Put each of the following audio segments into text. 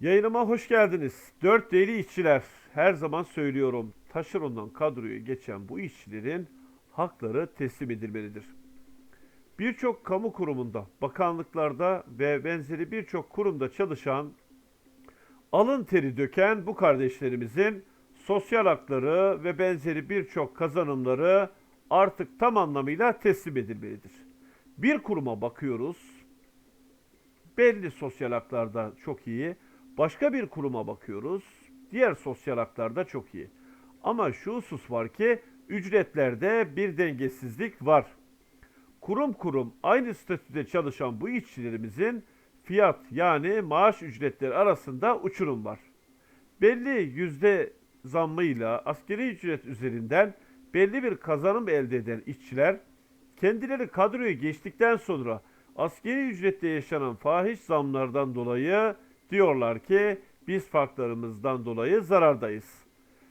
Yayınıma hoş geldiniz. Dört deli işçiler. Her zaman söylüyorum. Taşerondan kadroya geçen bu işçilerin hakları teslim edilmelidir. Birçok kamu kurumunda, bakanlıklarda ve benzeri birçok kurumda çalışan, alın teri döken bu kardeşlerimizin sosyal hakları ve benzeri birçok kazanımları artık tam anlamıyla teslim edilmelidir. Bir kuruma bakıyoruz, belli sosyal haklarda çok iyi. Başka bir kuruma bakıyoruz. Diğer sosyal haklarda çok iyi. Ama şu husus var ki ücretlerde bir dengesizlik var. Kurum kurum aynı statüde çalışan bu işçilerimizin fiyat yani maaş ücretleri arasında uçurum var. Belli yüzde zammıyla askeri ücret üzerinden belli bir kazanım elde eden işçiler kendileri kadroya geçtikten sonra askeri ücrette yaşanan fahiş zamlardan dolayı diyorlar ki biz farklarımızdan dolayı zarardayız.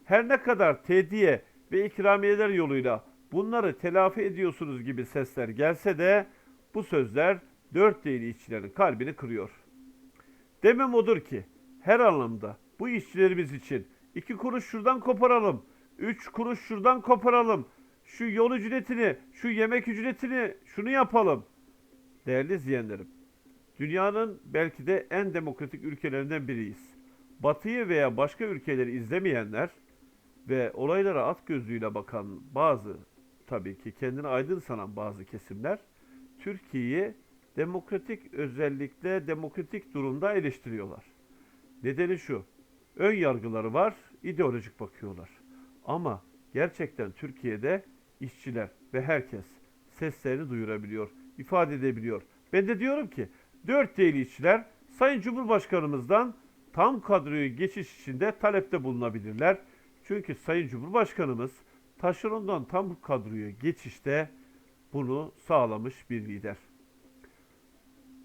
Her ne kadar tediye ve ikramiyeler yoluyla bunları telafi ediyorsunuz gibi sesler gelse de bu sözler dört değil işçilerin kalbini kırıyor. Demem odur ki her anlamda bu işçilerimiz için iki kuruş şuradan koparalım, üç kuruş şuradan koparalım, şu yol ücretini, şu yemek ücretini, şunu yapalım. Değerli izleyenlerim, dünyanın belki de en demokratik ülkelerinden biriyiz. Batıyı veya başka ülkeleri izlemeyenler ve olaylara at gözlüğüyle bakan bazı tabii ki kendini aydın sanan bazı kesimler Türkiye'yi demokratik özellikle demokratik durumda eleştiriyorlar. Nedeni şu. Ön yargıları var, ideolojik bakıyorlar. Ama gerçekten Türkiye'de işçiler ve herkes seslerini duyurabiliyor, ifade edebiliyor. Ben de diyorum ki dört değil işçiler Sayın Cumhurbaşkanımızdan tam kadroyu geçiş içinde talepte bulunabilirler. Çünkü Sayın Cumhurbaşkanımız taşerondan tam kadroya geçişte bunu sağlamış bir lider.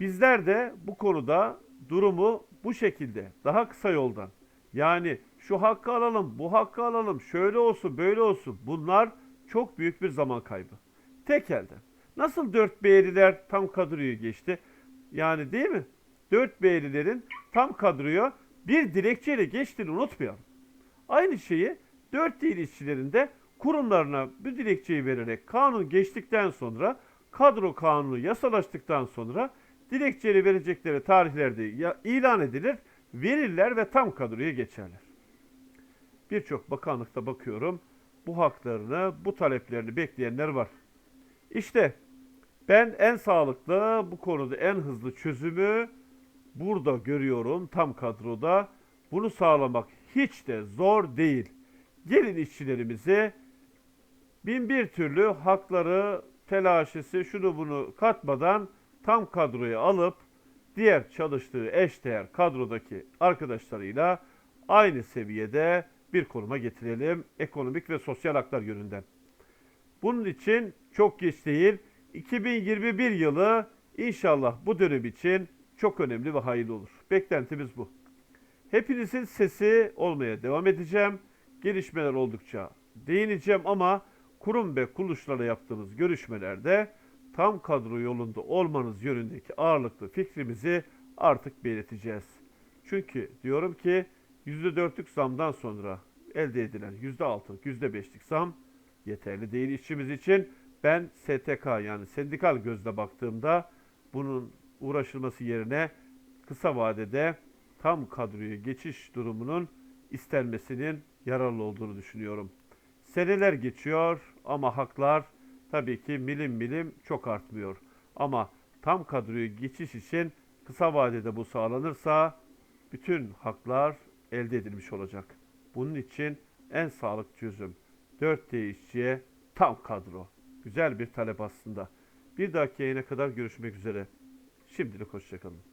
Bizler de bu konuda durumu bu şekilde daha kısa yoldan yani şu hakkı alalım, bu hakkı alalım, şöyle olsun, böyle olsun. Bunlar çok büyük bir zaman kaybı. Tek elden. Nasıl 4 B'liler tam kadroya geçti? Yani değil mi? 4 B'lilerin tam kadroya bir dilekçeyle geçtiğini unutmayalım. Aynı şeyi 4 değil işçilerin de kurumlarına bu dilekçeyi vererek kanun geçtikten sonra kadro kanunu yasalaştıktan sonra dilekçeyi verecekleri tarihlerde ilan edilir, verirler ve tam kadroya geçerler. Birçok bakanlıkta bakıyorum bu haklarını, bu taleplerini bekleyenler var. İşte ben en sağlıklı bu konuda en hızlı çözümü burada görüyorum tam kadroda. Bunu sağlamak hiç de zor değil. Gelin işçilerimizi bin bir türlü hakları, telaşesi, şunu bunu katmadan tam kadroya alıp diğer çalıştığı eşdeğer kadrodaki arkadaşlarıyla aynı seviyede bir konuma getirelim ekonomik ve sosyal haklar yönünden. Bunun için çok geç değil 2021 yılı inşallah bu dönem için çok önemli ve hayırlı olur. Beklentimiz bu. Hepinizin sesi olmaya devam edeceğim. Gelişmeler oldukça değineceğim ama kurum ve kuruluşlarla yaptığımız görüşmelerde tam kadro yolunda olmanız yönündeki ağırlıklı fikrimizi artık belirteceğiz. Çünkü diyorum ki %4'lük zamdan sonra elde edilen %6'lık, %5'lik zam yeterli değil işçimiz için. Ben STK yani sendikal gözle baktığımda bunun uğraşılması yerine kısa vadede tam kadroya geçiş durumunun istenmesinin yararlı olduğunu düşünüyorum. Seneler geçiyor ama haklar tabii ki milim milim çok artmıyor. Ama tam kadroya geçiş için kısa vadede bu sağlanırsa bütün haklar elde edilmiş olacak. Bunun için en sağlıklı çözüm 4D işçiye tam kadro. Güzel bir talep aslında. Bir dahaki yayına kadar görüşmek üzere. Şimdilik hoşçakalın.